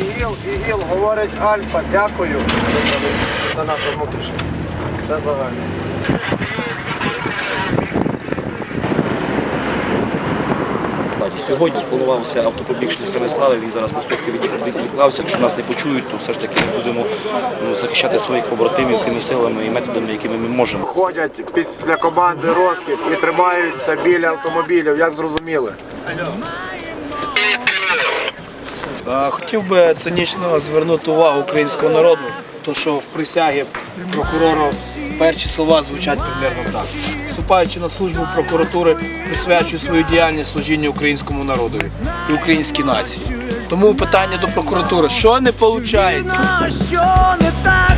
Ігіл, Ігіл, говорить Альфа, дякую. Це наша внутрішня. Це загальне. Сьогодні планувався автопробіг шляхами слави. Він зараз настільки відклався. Якщо нас не почують, то все ж таки ми будемо ну, захищати своїх побратимів тими силами і методами, якими ми можемо. Ходять після команди розкид і тримаються біля автомобілів, як зрозуміли. Хотів би цинічно звернути увагу українського народу, то що в присягі прокурора перші слова звучать примерно так. Вступаючи на службу прокуратури, присвячую свою діяльність служінню українському народові і українській нації. Тому питання до прокуратури, що не виходить? що не так?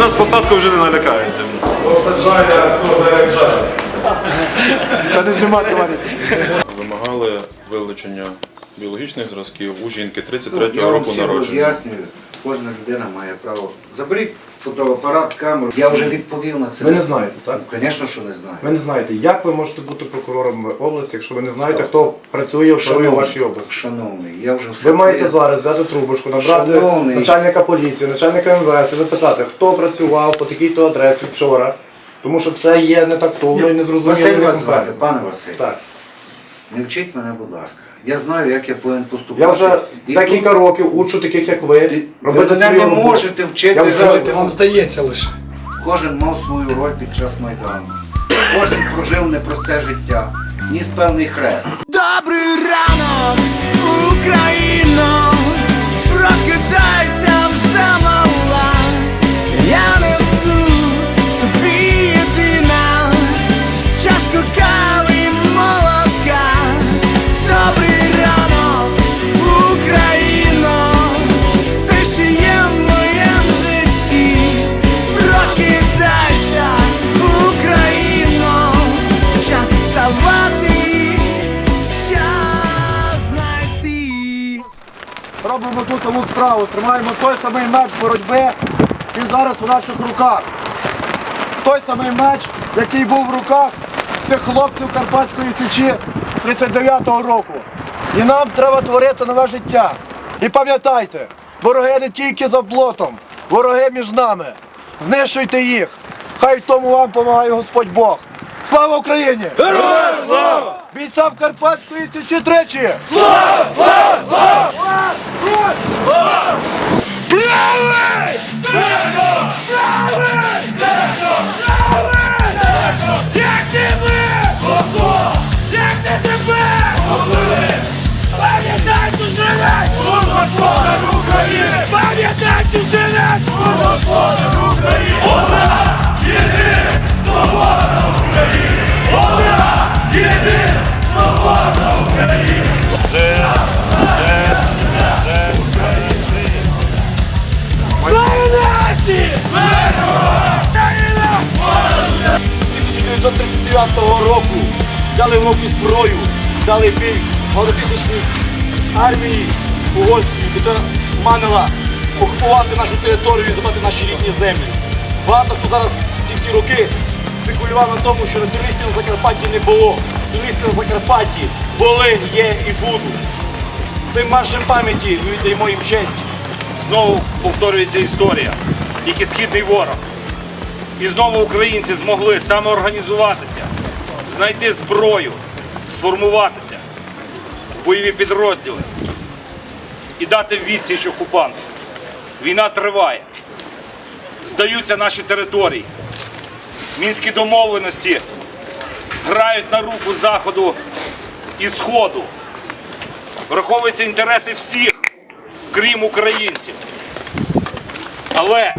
Нас посадкою вже не налякаєте. Посаджає, хто заряджає. Та не знімати Варі. Вимагали вилучення біологічних зразків у жінки Ну, 33-го Я вам року всім народження. роз'яснюю, кожна людина має право. Заберіть фотоапарат, камеру. Я вже відповів на це. Ви не знаєте, так? Ну, Звісно, що не знаю. Ви не знаєте, як ви можете бути прокурором області, якщо ви не знаєте, хто працює в шоу у вашій області. Шановний, я вже все Ви маєте пояснив. зараз взяти трубочку, набрати Шановний. начальника поліції, начальника МВС і запитати, хто працював по такій-то адресі вчора. Тому що це є не тактовно і не зрозуміло. Василь вас звати, пане Василь. Так. Не вчіть мене, будь ласка. Я знаю, як я повинен поступати. Я вже І декілька тут років учу таких, як ви, ви робити мене свою не роботу. можете вчити Я вже робити. вам здається лише. Кожен мав свою роль під час Майдану. Кожен прожив непросте життя. Ніс певний хрест. Добрий ранок, Україно, робимо ту саму справу, тримаємо той самий меч боротьби, він зараз у наших руках. Той самий меч, який був в руках тих хлопців Карпатської Січі 39-го року. І нам треба творити нове життя. І пам'ятайте, вороги не тільки за плотом, вороги між нами. Знищуйте їх. Хай в тому вам допомагає Господь Бог. Слава Україні! Героям слава! Бійцям Карпатської Січі тричі! Як 1939 року взяли в руки зброю, дали бій багатотисячній армії угорській, яка манила окупувати нашу територію і забрати наші рідні землі. Багато хто зараз ці всі роки спекулював на тому, що націоналістів на Закарпатті не було. Націоналісти на Закарпатті були, є і будуть. Цим маршем пам'яті ми віддаємо їм честь. Знову повторюється історія. Тільки східний ворог. І знову українці змогли самоорганізуватися, знайти зброю, сформуватися, бойові підрозділи і дати відсіч окупанту. Війна триває. Здаються наші території. Мінські домовленості грають на руку Заходу і Сходу. Враховуються інтереси всіх, крім українців. Але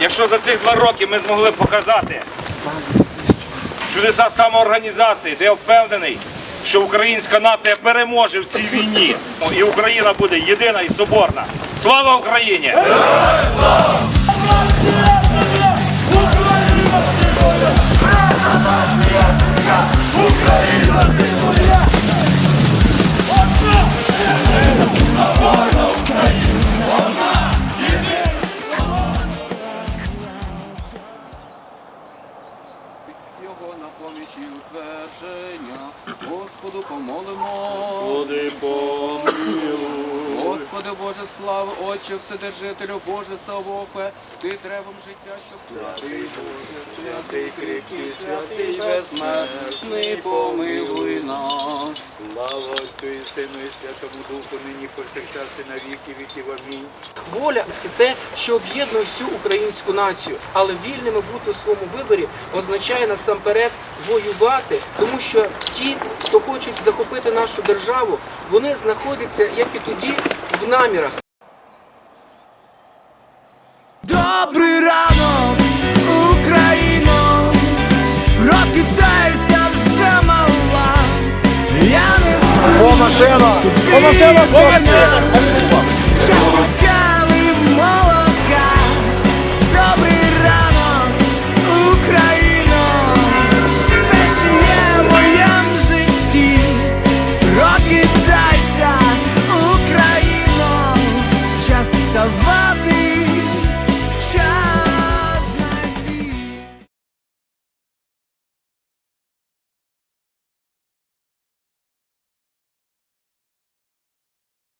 якщо за цих два роки ми змогли показати чудеса самоорганізації, то я впевнений, що українська нація переможе в цій війні. І Україна буде єдина і соборна. Слава Україні! Його Господи Боже, слава, Отче, Вседержителю, Боже Савопе, Ти древом життя, щоб святий Боже, святий крикий, святий безсмертний, помилуй нас. Сину і Святому Духу, нині повсякчас і на віки віків. Амінь. Воля це те, що об'єднує всю українську націю, але вільними бути у своєму виборі означає насамперед воювати, тому що ті, хто хочуть захопити нашу державу, вони знаходяться, як і тоді, в намірах. Добрий Я не О, машина! О, машина! чашку молока. Добрий ранок, Україно, все ще є в моєму житті. Прокидайся, Україно, час ставати